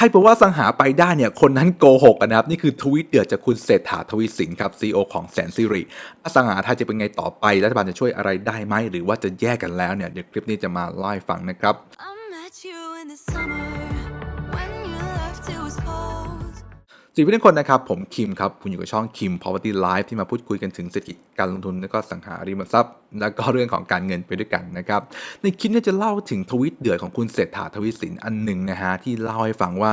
ใครบอกว่าสังหาไปได้เนี่ยคนนั้นโกหกนะครับ นี่คือทวิตเดือดจากคุณเศรษฐาทวีสินครับซีอของแสนสิริอสังหาไทยจะเป็นไงต่อไป รัฐบาลจะช่วยอะไรได้ไหม หรือว่าจะแยกกันแล้วเนี่ย เดี๋ยวคลิปนี้จะมาเล่าฟังนะครับ สวัสดีเพื่อนๆคนนะครับ ผมคิมครับ คุณอยู่กับช่องคิม Property Live ที่มาพูดคุยกันถึงเศรษฐกิจการลงทุน แล้วก็สังหาริมทรัพย์ แล้วก็เรื่องของการเงินไปด้วยกันนะครับ ในคลิปนี้จะเล่าถึงทวิตเดือดของคุณเศรษฐาทวีสินอันหนึ่งนะฮะที่เล่าให้ฟังว่า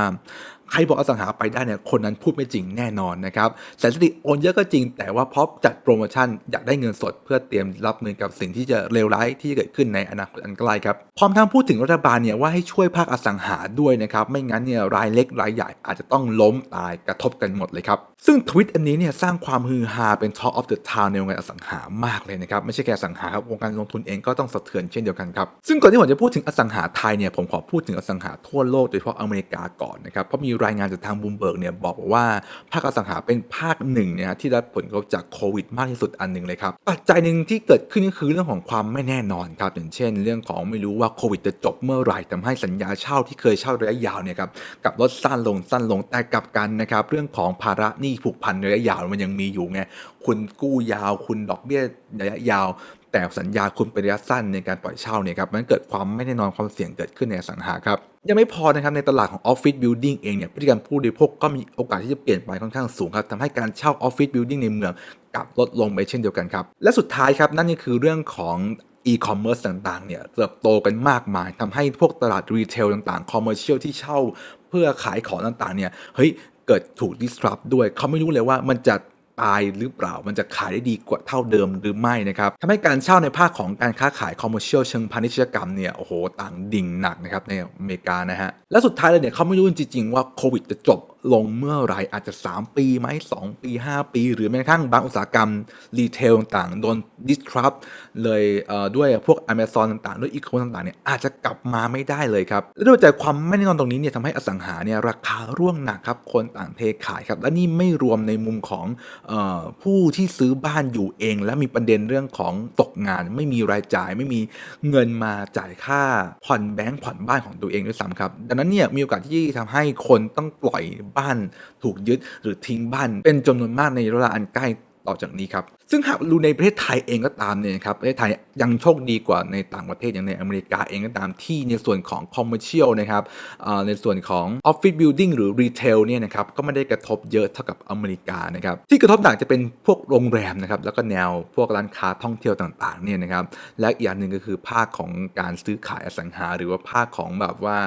ใครบอกอสังหาไปได้เนี่ยคนนั้นพูดไม่จริงแน่นอนนะครับแสนสิริโอนเยอะก็จริง แต่ว่าเพราะจัดโปรโมชั่นอยากได้เงินสดเพื่อเตรียมรับมือกับสิ่งที่จะเลวร้ายที่จะเกิดขึ้นในอนาคตอันใกล้ครับพร้อมทั้งพูดถึงรัฐบาลเนี่ยว่าให้ช่วยภาคอสังหาด้วยนะครับไม่งั้นเนี่ยรายเล็กรายใหญ่อาจจะต้องล้มตายกระทบกันหมดเลยครับ ซึ่งทวิตอันนี้เนี่ยสร้างความฮือฮาเป็น Talk of the Town ในวงการอสังหามากเลยนะครับ ไม่ใช่แค่อสังหาครับวงการลงทุนเองก็ต้องสะเทือนเช่นเดียวกันครับ ซึ่งก่อนที่ผมจะพูดถึงอสังหาไทยเนี่ยผมขอพูดถึงอสังหาทั่วโลกโดยเฉพาะอเมริกาก่อนนะครับ เพราะมีรายงานจากทางบูมเบิร์กเนี่ยบอกว่าภาคอสังหาเป็นภาคหนึ่งเนี่ยที่ได้ผลกระทบจากโควิดมากที่สุดอันหนึ่งเลยครับปัจจัยหนึ่งที่เกิดขึ้นก็คือเรื่องของความไม่แน่นอนครับอย่างเช่น เรื่องของไม่รู้ว่าโควิดจะจบเมื่อไหร่ทำให้สัญญาเช่าที่เคยเช่าระยะยาวเนี่ยครับกับลดสั้นลงสั้นลงแต่กับกันนะครับเรื่องของภาระหนี้ผูกพันระยะยาวมันยังมีอยู่ไงคุณกู้ยาวคุณดอกเบี้ยระยะยาว แต่สัญญาคุณเป็นระยะสั้นในการปล่อยเช่าเนี่ยครับมันเกิดความไม่แน่นอนความเสี่ยงเกิดขึ้นในสังหาครับยังไม่พอนะครับในตลาดของออฟฟิศบิลดิ่งเองเนี่ยพฤติกรรมผู้บริโภคก็มีโอกาสที่จะเปลี่ยนไปค่อนข้างสูงครับทำให้การเช่าออฟฟิศบิลดิ่งในเมืองกลับลดลงไปเช่นเดียวกันครับและสุดท้ายครับนั่นก็คือเรื่องของอีคอมเมิร์ซต่างๆเนี่ยเติบโตกันมากมายทำให้พวกตลาดรีเทลต่างๆคอมเมอร์เชียลที่เช่าเพื่อขายของต่างๆเนี่ยเฮ้ย เกิดถูก disrupt ด้วยเขาไม่รู้เลยว่ามันจะตายหรือเปล่า มันจะขายได้ดีกว่าเท่าเดิมหรือไม่นะครับทำให้การเช่าในภาคของการค้าขายคอมเมอร์เชียลเชิงพาณิชยกรรมเนี่ย โอ้โห ต่างดิ่งหนักนะครับในอเมริกานะฮะ และสุดท้ายเลยเนี่ยเขาไม่รู้จริงๆว่าโควิดจะจบ ลงเมื่อไหรอาจจะ 3 ปีไหม2 ปี 5 ปี หรือแม้กระทั่งบางอุตสาหกรรมรีเทลต่างๆ โดน disrupt เลยเด้วยพวก Amazon ต่างๆ ด้วยอีโคต่างๆเนี่ยอาจจะกลับมาไม่ได้เลยครับ และด้วยจากความไม่แน่นอนตรงนี้เนี่ยทำให้อสังหาเนี่ยราคาร่วงหนักครับ คนต่างเทขายครับ และนี่ไม่รวมในมุมของออผู้ที่ซื้อบ้านอยู่เอง และมีประเด็นเรื่องของตกงาน ไม่มีรายจ่ายไม่มีเงินมาจ่ายค่าผ่อนแบงก์ผ่อนบ้านของตัวเองด้วยซ้ำครับดังนั้นเนี่ยมีโอกาสที่ทำให้คนต้องปล่อยบ้านถูกยึดหรือทิ้งบ้าน เป็นจำนวนมากในเวลาอันใกล้ต่อจากนี้ครับ ซึ่งหากดูในประเทศไทยเองก็ตามเนี่ยครับ ประเทศไทยยังโชคดีกว่าในต่างประเทศอย่างในอเมริกาเองก็ตามที่ในส่วนของคอมเมอร์เชียลนะครับในส่วนของออฟฟิศบิลดิ่งหรือรีเทลเนี่ยนะครับ ก็ไม่ได้กระทบเยอะเท่ากับอเมริกานะครับ ที่กระทบหนักจะเป็นพวกโรงแรมนะครับ แล้วก็แนวพวกร้านค้าท่องเที่ยวต่างๆเนี่ยนะครับ และอีกอย่างหนึ่งก็คือภาคของการซื้อขายอสังหา หรือว่าภาคของแบบว่า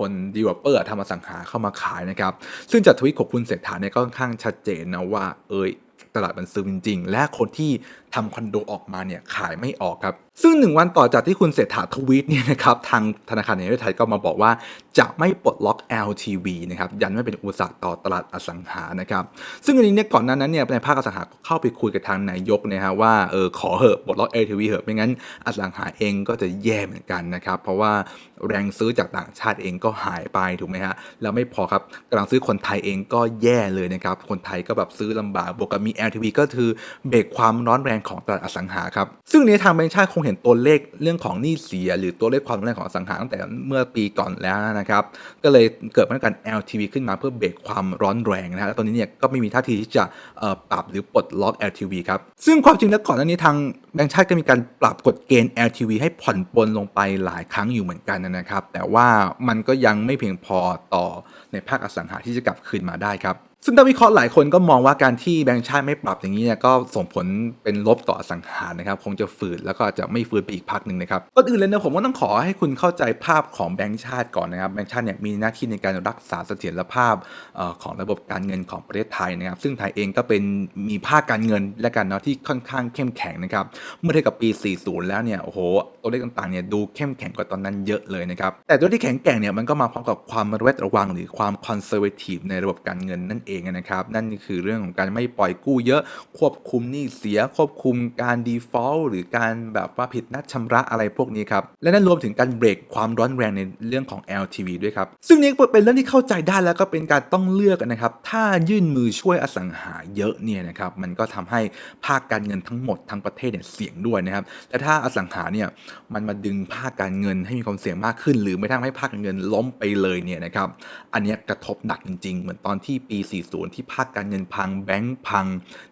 คนดีเวลเปอร์ทำอสังหาเข้ามาขายนะครับ ซึ่งจากทวิตของคุณเศรษฐาเนี่ยก็ค่อนข้างชัดเจนนะว่าเอย ตลาดมันซึมจริง ๆ และคนที่ทำคอนโดออกมาเนี่ยขายไม่ออกครับ ซึ่งหนึ่งวันต่อจากที่คุณเศรษฐาทวีตเนี่ยนะครับทางธนาคารแห่งประเทศไทยก็มาบอกว่า จะไม่ปลดล็อก LTV นะครับยันไม่เป็นอุปสรรคต่อตลาดอสังหานะครับซึ่งอันนี้เนี่ยก่อนหน้านั้นเนี่ยในภาคอสังหาเข้าไปคุยกับทางนายกนะฮะว่าเออขอเหอะปลดล็อก LTV เหอะไม่งั้นอสังหาเองก็จะแย่เหมือนกันนะครับเพราะว่าแรงซื้อจากต่างชาติเองก็หายไปถูกไหมฮะแล้วไม่พอครับกำลังซื้อคนไทยเองก็แย่เลยนะครับคนไทยก็แบบซื้อลำบากบวกกับมี LTV ก็คือเบรกความร้อนแรงของตลาดอสังหาครับ ซึ่งในทางแบงก์ชาติคงเห็นตัวเลขเรื่องของหนี้เสีย หรือตัวเลขความร้อนแรงของอสังหาตั้งแต่เมื่อปีก่อนแล้วนะครับ ก็เลยเกิดมาตรการ LTV ขึ้นมาเพื่อเบรกความร้อนแรงนะฮะตอนนี้เนี่ยก็ไม่มีท่าทีที่จะปรับหรือปลดล็อก LTV ครับ ซึ่งความจริงแล้วก่อนหน้านี้ทางแบงก์ชาติก็มีการปรับกฎเกณฑ์ LTV ให้ผ่อนปลนลงไปหลายครั้งอยู่เหมือนกันนะครับ แต่ว่ามันก็ยังไม่เพียงพอต่อในภาคอสังหาที่จะกลับคืนมาได้ครับ ซึ่งนักวิเคราะห์หลายคนก็มองว่าการที่แบงก์ชาติไม่ปรับอย่างนี้เนี่ยก็ส่งผลเป็นลบต่ออสังหารนะครับ คงจะฝืนแล้วก็จะไม่ฟื้นไปอีกพักหนึ่งนะครับก่อนอื่นเลยนะผมก็ต้องขอให้คุณเข้าใจภาพของแบงก์ชาติก่อนนะครับแบงก์ชาติเนี่ยมีหน้าที่ในการรักษาเสถียรภาพของระบบการเงินของประเทศไทยนะครับ ซึ่งไทยเองก็เป็นมีภาคการเงินและการเนาะที่ค่อนข้างเข้มแข็งนะครับเมื่อเทียบกับปี 40 แล้วเนี่ยโอ้โหตัวเลขต่างๆเนี่ยดูเข้มแข็งกว่าตอนนั้นเยอะเลยนะครับแต่ตัวที่แข็งแกร่งเนี่ยมันก็มาพร้อมกับความระแวดระวังหรือความคอนเซอร์เวทีฟในระบบการเงินนั่นเเองนะครับ นั่นคือเรื่องของการไม่ปล่อยกู้เยอะควบคุมหนี้เสียควบคุมการ default หรือการแบบว่าผิดนัดชำระอะไรพวกนี้ครับ และนั่นรวมถึงการเบรกความร้อนแรงในเรื่องของ LTV ด้วยครับ ซึ่งนี่เป็นเรื่องที่เข้าใจได้แล้วก็เป็นการต้องเลือกนะครับ ถ้ายื่นมือช่วยอสังหาเยอะเนี่ยนะครับมันก็ทำให้ภาคการเงินทั้งหมดทั้งประเทศเนี่ยเสี่ยงด้วยนะครับแต่ถ้าอสังหาเนี่ยมันมาดึงภาคการเงินให้มีความเสี่ยงมากขึ้น หรือไม่ทำให้ภาคการเงินล้มไปเลยเนี่ยนะครับอันนี้กระทบหนักจริงๆ เหมือนตอนที่ปี40ที่ภาคการเงินพังแบงก์พัง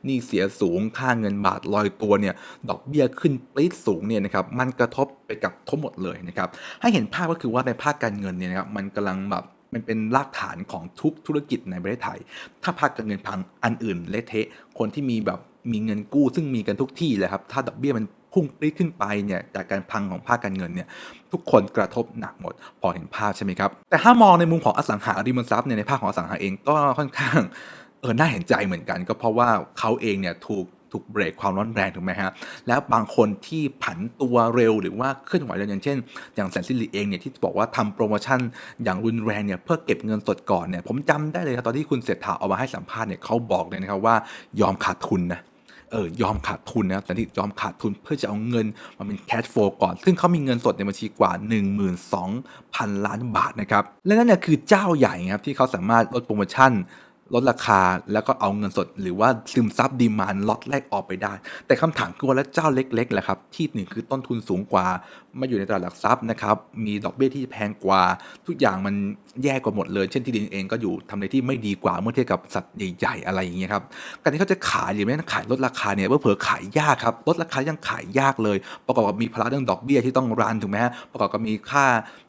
หนี้เสียสูงค่าเงินบาทลอยตัวเนี่ยดอกเบี้ยขึ้นปรี๊ดสูงเนี่ยนะครับมันกระทบไปกับทั้งหมดเลยนะครับให้เห็นภาพก็คือว่าในภาคการเงินเนี่ยนะครับมันกำลังแบบมันเป็นรากฐานของทุกธุรกิจในประเทศไทย ถ้าภาคการเงินพังอันอื่นเละเทะ คนที่มีแบบมีเงินกู้ซึ่งมีกันทุกที่เลยครับ ถ้าดอกเบี้ยมัน พุ่งปรี๊ดขึ้นไปเนี่ยจากการพังของภาคการเงินเนี่ยทุกคนกระทบหนักหมด พอเห็นภาพใช่ไหมครับ แต่ถ้ามองในมุมของอสังหาริมทรัพย์เนี่ยในภาคของอสังหาเองก็ค่อนข้างเออน่าเห็นใจเหมือนกัน ก็เพราะว่าเขาเองเนี่ยถูกถูกเบรกความร้อนแรงถูกไหมฮะ แล้วบางคนที่ผันตัวเร็วหรือว่าเคลื่อนไหวเร็วอย่างเช่น อย่างแสนสิริเองเนี่ยที่บอกว่าทำโปรโมชั่นอย่างรุนแรงเนี่ยเพื่อเก็บเงินสดก่อนเนี่ยผมจำได้เลยครับตอนที่คุณเศรษฐาเอามาให้สัมภาษณ์เนี่ยเขาบอกเลยนะครับว่ายอมขาดทุนนะ เออยอมขาดทุนนะครับแต่ที่ยอมขาดทุนเพื่อจะเอาเงินมาเป็นแคชโฟลก่อน ซึ่งเขามีเงินสดในบัญชีกว่า 12,000 ล้านบาทนะครับ และนั่นเนี่ยคือเจ้าใหญ่ครับที่เขาสามารถลดโปรโมชั่น ลดราคาแล้วก็เอาเงินสด หรือว่าซึมซับดีมานล็อตแรกออกไปได้ แต่คำถามคือว่าแล้วเจ้าเล็กๆแหละครับที่หนึ่งคือต้นทุนสูงกว่ามาอยู่ในตลาดหลักทรัพย์นะครับมีดอกเบี้ยที่แพงกว่า ทุกอย่างมันแย่กว่าหมดเลย เช่นที่ดินเองก็อยู่ทำในที่ไม่ดีกว่าเมื่อเทียบกับสัตว์ใหญ่ๆอะไรอย่างเงี้ยครับการที่เขาจะขายหรือไม่ขายลดราคาเนี่ยเผลอขายยากครับลดราคายังขายยากเลย ประกอบกับมีภาระเรื่องดอกเบี้ยที่ต้องรันถูกไหมฮะประกอบกับมีค่า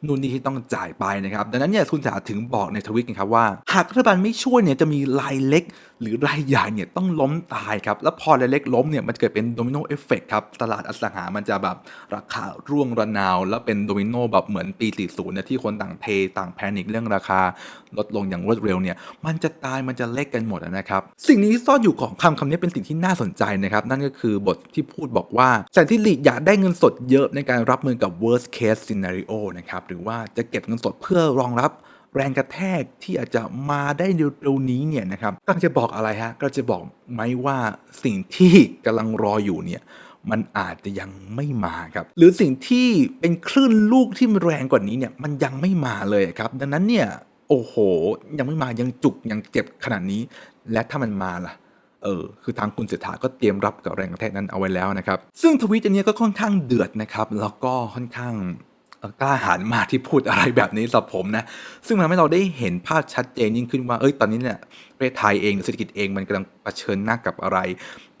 นู่นนี่ที่ต้องจ่ายไปนะครับดังนั้นเนี่ยคุณจ๋าถึงบอกในทวิตนะครับว่า หากรัฐบาลไม่ช่วยเนี่ยจะมีรายเล็ก หรือรายใหญ่เนี่ยต้องล้มตายครับ แล้วพอรายเล็กล้มเนี่ยมันเกิดเป็นโดมิโนเอฟเฟกครับ ตลาดอสังหามันจะแบบราคาร่วงระนาว แล้วเป็นโดมิโนแบบเหมือนปี 40เนี่ยที่คนต่างเทต่างแพนิคเรื่องราคาลดลงอย่างรวดเร็วเนี่ยมันจะตายมันจะเล็กกันหมดนะครับสิ่งนี้ซ่อนอยู่ของคำคำนี้เป็นสิ่งที่น่าสนใจนะครับนั่นก็คือบทที่พูดบอกว่าแสนที่หลีอยากได้เงินสดเยอะในการรับมือกับ worst case scenario นะครับหรือว่าจะเก็บเงินสดเพื่อรองรับ แรงกระแทกที่อาจจะมาได้เร็วๆนี้เนี่ยนะครับก็จะบอกอะไรฮะก็จะบอกไหมว่าสิ่งที่กำลังรออยู่เนี่ยมันอาจจะยังไม่มาครับ หรือสิ่งที่เป็นคลื่นลูกที่มันแรงกว่านี้เนี่ยมันยังไม่มาเลยครับ ดังนั้นเนี่ยโอ้โห ยังไม่มายังจุกยังเจ็บขนาดนี้ และถ้ามันมาล่ะเออคือทางคุณเศรษฐาก็เตรียมรับกับแรงกระแทกนั้นเอาไว้แล้วนะครับ ซึ่งทวิตอันนี้ก็ค่อนข้างเดือดนะครับ แล้วก็ค่อนข้าง กล้าหาญมากที่พูดอะไรแบบนี้สำหรับผมนะ ซึ่งมันทำให้เราได้เห็นภาพชัดเจนยิ่งขึ้นว่า เอ้ย ตอนนี้เนี่ย ประเทศไทยเองหรือเศรษฐกิจเองมันกำลังเผชิญหน้ากับอะไร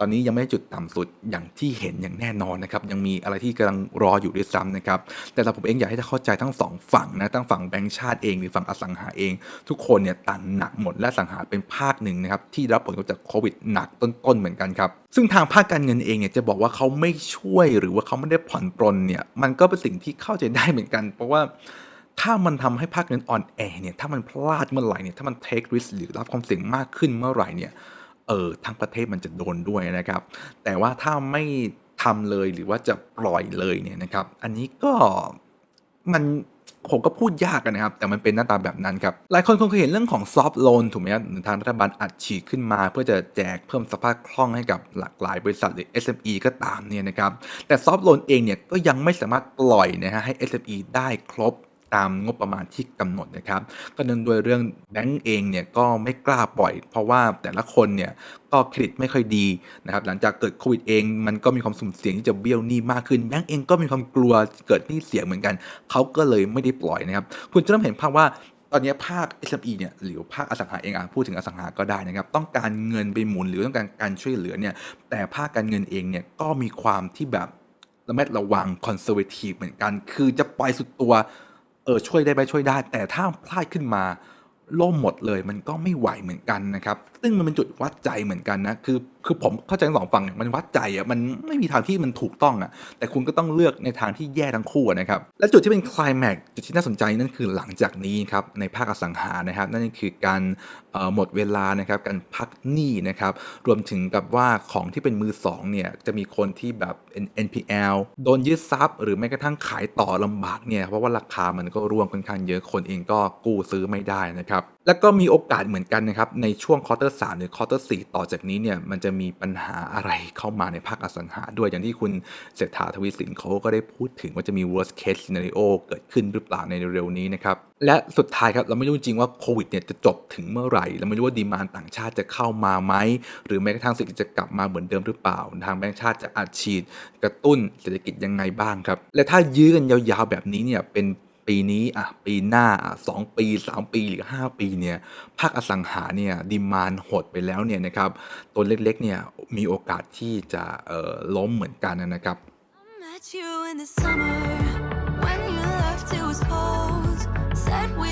ตอนนี้ยังไม่ได้จุดต่ำสุดอย่างที่เห็นอย่างแน่นอนนะครับยังมีอะไรที่กำลังรออยู่ด้วยซ้ำนะครับแต่เราผมเองอยากให้เข้าใจทั้งสองฝั่งนะทั้งฝั่งแบงก์ชาติเองหรือฝั่งอสังหาเอง ทุกคนเนี่ยต่างหนักหมดและอสังหาเป็นภาคหนึ่งนะครับที่รับผลกระทบจากโควิดหนักต้นๆเหมือนกันครับซึ่งทางภาคการเงินเองเนี่ยจะบอกว่าเขาไม่ช่วยหรือว่าเขาไม่ได้ผ่อนปรนเนี่ยมันก็เป็นสิ่งที่เข้าใจได้เหมือนกัน เพราะว่า ถ้ามันทำให้ภาคเงินอ่อนแอเนี่ย ถ้ามันพลาดเมื่อไหร่เนี่ย ถ้ามัน take risk หรือรับความเสี่ยงมากขึ้นเมื่อไหร่เนี่ย เออทั้งประเทศมันจะโดนด้วยนะครับ แต่ว่าถ้าไม่ทำเลยหรือว่าจะปล่อยเลยเนี่ยนะครับ อันนี้ก็มันผมก็พูดยากนะครับ แต่มันเป็นหน้าตาแบบนั้นครับ หลายคนคงเคยเห็นเรื่องของซอฟ t ์โลนถูกไหมครับทางรัฐบาลอัดฉีดขึ้นมา เพื่อจะแจกเพิ่มสภาพคล่องให้กับหลากหลายบริษัทหรือ SME ก็ตามเนี่ยนะครับ แต่ซอฟ t ์โลนเองเนี่ยก็ยังไม่สามารถปล่อยนะฮะให้ SME ได้ครบ ตามงบประมาณที่กำหนดนะครับ ก็เนื่องด้วยเรื่องแบงก์เองเนี่ยก็ไม่กล้าปล่อย เพราะว่าแต่ละคนเนี่ยก็เครดิตไม่ค่อยดีนะครับ หลังจากเกิดโควิดเอง มันก็มีความสุ่มเสี่ยงที่จะเบี้ยวหนี้มากขึ้นแบงก์เองก็มีความกลัวเกิดหนี้เสียเหมือนกันเขาก็เลยไม่ได้ปล่อยนะครับ คุณจะเริ่มเห็นภาพว่าตอนนี้ภาค SME เนี่ยหรือภาคอสังหาเองอะพูดถึงอสังหาก็ได้นะครับ ต้องการเงินไปหมุนหรือต้องการการช่วยเหลือเนี่ยแต่ภาคการเงินเองเนี่ยก็มีความที่แบบระมัดระวังคอนเซอร์เวทีฟเหมือนกัน คือจะปล่อยสุดตัว เออช่วยได้ไหมช่วยได้ แต่ถ้าพลาดขึ้นมาล่มหมดเลยมันก็ไม่ไหวเหมือนกันนะครับ ซึ่งมันเป็นจุดวัดใจเหมือนกันนะคือคือผมเข้าใจทั้งสองฝั่งมันวัดใจอะมันไม่มีทางที่มันถูกต้องอะแต่คุณก็ต้องเลือกในทางที่แย่ทั้งคู่นะครับและจุดที่เป็นคลายแม็กจุดที่น่าสนใจนั่นคือหลังจากนี้ครับในภาคอสังหานะครับ นั่นคือการหมดเวลานะครับการพักหนี้นะครับรวมถึงกับว่าของที่เป็นมือสองเนี่ยจะมีคนที่แบบ NPL โดนยึดทรัพย์ หรือแม้กระทั่งขายต่อลำบากเนี่ยเพราะว่าราคามันก็ร่วงค่อนข้างเยอะคนเองก็กู้ซื้อไม่ได้นะครับแล้วก็มีโอกาสเหมือนกันนะครับในช่วงควอเตอร์สหรือควอเตอร์สต่อจากนี้เนี่ยมันจะะมีปัญหาอะไรเข้ามาในภาคอสังหาด้วยอย่างที่คุณเศรษฐาทวีสินเขาก็ได้พูดถึงว่าจะมี worst case scenario เกิดขึ้นหรือเปล่าในเร็วๆนี้นะครับ และสุดท้ายครับ เราไม่รู้จริงว่าโควิดเนี่ยจะจบถึงเมื่อไหร่ เราไม่รู้ว่าดีมานต่างชาติจะเข้ามาไหม หรือแม้กระทั่งเศรษฐกิจจะกลับมาเหมือนเดิมหรือเปล่า ทางแบงก์ชาติจะอัดฉีดกระตุ้นเศรษฐกิจยังไงบ้างครับ และถ้ายื้อกันยาวๆแบบนี้เนี่ยเป็น ปีนี้อะปีหน้าอะสองปี 3 ปี หรือ 5 ปีเนี่ย ภาคอสังหาเนี่ยดิมานหดไปแล้วเนี่ยนะครับ ตัวเล็ก ๆ เนี่ย มีโอกาสที่จะ เอ่อ ล้มเหมือนกันนะครับ summer when you left it was cold. Said we